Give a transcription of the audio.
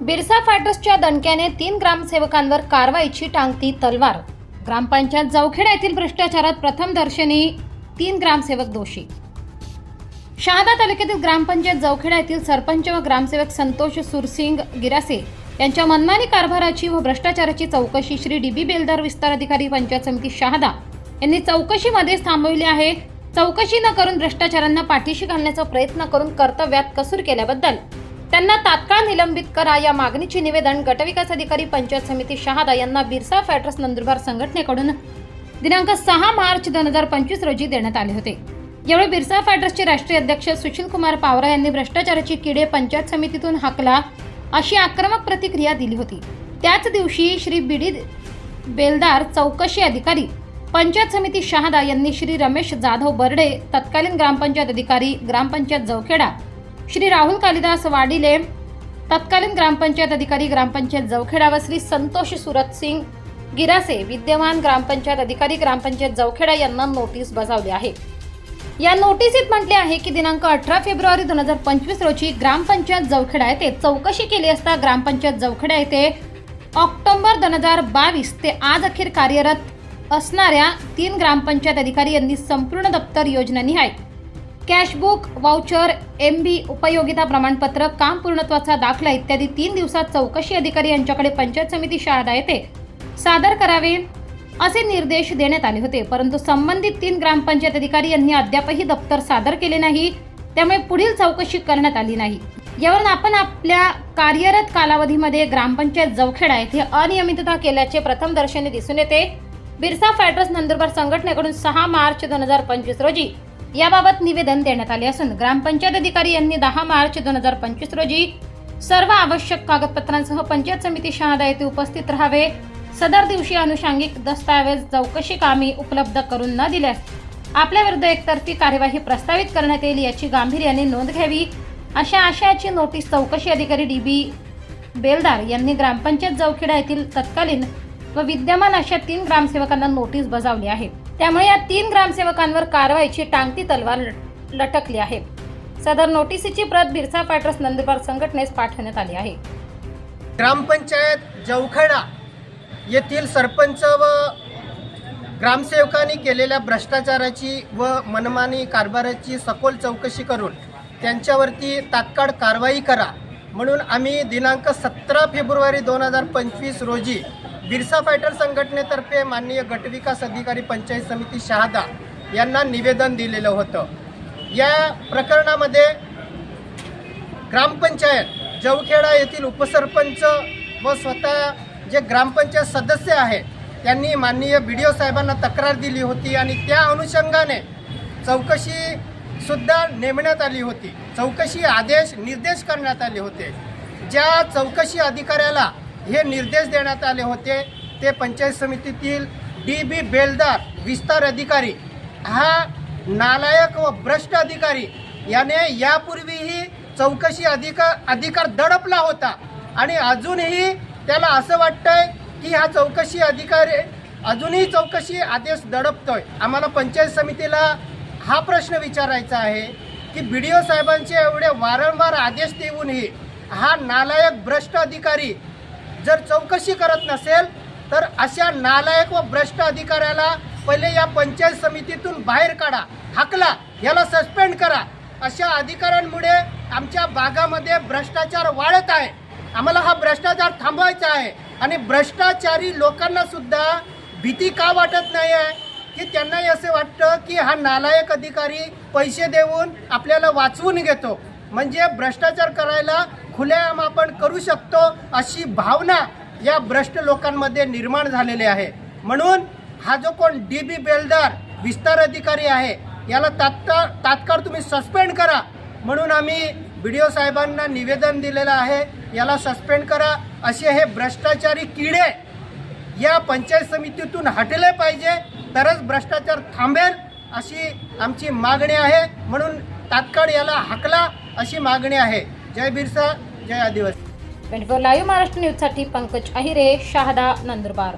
बिरसा फायटर्सच्या दणक्याने तीन ग्रामसेवकांवर कारवाईची टांगती तलवार. ग्रामपंचायत जवखेडा येथील भ्रष्टाचारात प्रथम दर्शनी तीन ग्रामसेवक दोषी. शहादा तालुक्यातील ग्रामपंचायत जवखेडा येथील सरपंच व ग्रामसेवक संतोष सुरसिंग गिरासे यांच्या मनमानी कारभाराची व भ्रष्टाचाराची चौकशी श्री डी बी बेलदार विस्तार अधिकारी पंचायत समिती शहादा यांनी चौकशीमध्येच थांबविली आहे. चौकशी न करून भ्रष्टाचारांना पाठीशी घालण्याचा प्रयत्न करून कर्तव्यात कसूर केल्याबद्दल त्यांना तात्काळ निलंबित करा या मागणीचे निवेदन गटविकास अधिकारी पंचायत समिती शहादा यांना बिरसा फॅटर्स नंदुरबार संघटनेकडून. दिनांक सहा मार्च दोन हजार पंचवीस रोजी देण्यात आले होते. यावेळी बिरसा फॅटर्सचे राष्ट्रीय अध्यक्ष सुशील कुमार पावरा यांनी भ्रष्टाचाराची किडे पंचायत समितीतून हाकला अशी आक्रमक प्रतिक्रिया दिली होती. त्याच दिवशी श्री बिडी बेलदार चौकशी अधिकारी पंचायत समिती शहादा यांनी श्री रमेश जाधव बर्डे तत्कालीन ग्रामपंचायत अधिकारी ग्रामपंचायत जवखेडा श्री राहुल कालिदास वाडिले तत्कालीन ग्रामपंचायत अधिकारी ग्रामपंचायत जवखेडा व श्री संतोष सुरत सिंग गिरासे विद्यमान ग्रामपंचायत अधिकारी ग्रामपंचायत जवखेडा यांना नोटीस बजावली आहे. या नोटिसीत म्हटले आहे की दिनांक अठरा फेब्रुवारी दोन हजार पंचवीस रोजी ग्रामपंचायत जवखेडा येथे चौकशी केली असता ग्रामपंचायत जवखेडा येथे ऑक्टोबर दोन हजार बावीस ते आज अखेर कार्यरत असणाऱ्या तीन ग्रामपंचायत अधिकारी यांनी संपूर्ण दप्तर योजनानिहाय कॅशबुक वाउचर एम बी उपयोगिता प्रमाणपत्र काम पूर्णत्वाचा दाखला इत्यादी तीन दिवसात चौकशी अधिकारी यांच्याकडे पंचायत समिती शारदा येथे सादर करावे असे निर्देश देण्यात आले होते परंतु संबंधित तीन ग्रामपंचायत अधिकारी यांनी अद्यापही दप्तर सादर केले नाही त्यामुळे पुढील चौकशी करण्यात आली नाही. यावरून आपण आपल्या कार्यरत कालावधीमध्ये ग्रामपंचायत जवखेडा येथे अनियमितता केल्याचे प्रथम दर्शनी दिसून येते. बिरसा फायटर्स नंदुरबार संघटनेकडून सहा मार्च दोन हजार पंचवीस रोजी याबाबत निवेदन देण्यात आले असून ग्रामपंचायत अधिकारी यांनी दहा मार्च दोन हजार पंचवीस रोजी सर्व आवश्यक कागदपत्रांसह पंचायत समिती शहादा येथे उपस्थित राहावे. सदर दिवशी अनुषंगिक दस्तावेज चौकशी कामी उपलब्ध करून न दिल्यास आपल्या विरुद्ध एकतर्फी कार्यवाही प्रस्तावित करण्यात येईल याची गांभीर्याने नोंद घ्यावी. अशा आशयाची नोटीस चौकशी अधिकारी डी बी बेलदार यांनी ग्रामपंचायत जवखेडा येथील तत्कालीन व विद्यमान अशा तीन ग्रामसेवकांना नोटीस बजावली आहे. त्यामुळे या तीन ग्रामसेवकांवर कारवाईची टांगती तलवार लटकली आहे. सदर नोटीसीची प्रत बिरसा फायटर्स नंदुरबार संघटनेस पाठवण्यात आली आहे. ग्रामपंचायत जवखेडा येथील सरपंच व ग्रामसेवकांनी केलेल्या भ्रष्टाचाराची व मनमानी कारभाराची सखोल चौकशी करून त्यांच्यावरती तात्काळ कारवाई करा. म्हणून आम्ही दिनांक सतरा फेब्रुवारी दोन हजार पंचवीस रोजी बिरसा फायटर संघटनेतर्फे माननीय गटविकास अधिकारी पंचायत समिती शहादा यांना निवेदन दिलेलं होतं. या प्रकरणामध्ये ग्रामपंचायत जवखेडा येथील उपसरपंच व स्वतः जे ग्रामपंचायत सदस्य आहेत त्यांनी माननीय बी डी ओ साहेबांना तक्रार दिली होती आणि त्या अनुषंगाने चौकशी सुद्धा नेमण्यात आली होती. चौकशी आदेश निर्देश करण्यात आले होते. ज्या चौकशी अधिकाऱ्याला हे निर्देश देण्यात आले होते. ते पंचायत समितीतील डी बी बेलदार विस्तार अधिकारी हा नालायक व भ्रष्ट अधिकारी याने यापूर्वीही चौकशी अधिकार अधिकार दडपला होता. आणि अजूनही त्याला असं वाटतंय की हा चौकशी अधिकारी अजूनही चौकशी आदेश दडपतोय. आम्हाला पंचायत समितीला हा प्रश्न विचारायचा आहे की बी डी ओ साहेबांचे एवढे वारंवार आदेश देऊनही हा नालायक भ्रष्ट अधिकारी जर चौकशी करत नसेल तर अशा नालायक व भ्रष्ट अधिकाऱ्याला पहिले या पंचायत समितीतून बाहेर काढा हाकला याला सस्पेंड करा. अशा अधिकाऱ्यांमुळे आमच्या भागामध्ये भ्रष्टाचार वाढत आहे. आम्हाला हा भ्रष्टाचार थांबवायचा आहे. आणि भ्रष्टाचारी लोकांना सुद्धा भीती का वाटत नाही आहे? की त्यांनाही असं वाटतं की हा नालायक अधिकारी पैसे देऊन आपल्याला वाचवून घेतो. म्हणजे भ्रष्टाचार करायला खुलेआम आपण करू शकतो अशी भावना या भ्रष्ट लोकांमध्ये निर्माण झालेली आहे. म्हणून हा जो कोण डी बी बेलदार विस्तार अधिकारी आहे याला तात्काळ तात्काळ तुम्ही सस्पेंड करा. म्हणून आम्ही बी डी ओ साहेबांना निवेदन दिलेलं आहे याला सस्पेंड करा. असे हे भ्रष्टाचारी किडे या पंचायत समितीतून हटले पाहिजे तरच भ्रष्टाचार थांबेल अशी आमची मागणी आहे. म्हणून तात्काळ याला हकला. अशी मागणी आहे. जय बिरसा जय आदिवासी. ट्वेंटी फोर लाईव्ह महाराष्ट्र न्यूजसाठी पंकज अहिरे शहादा नंदुरबार.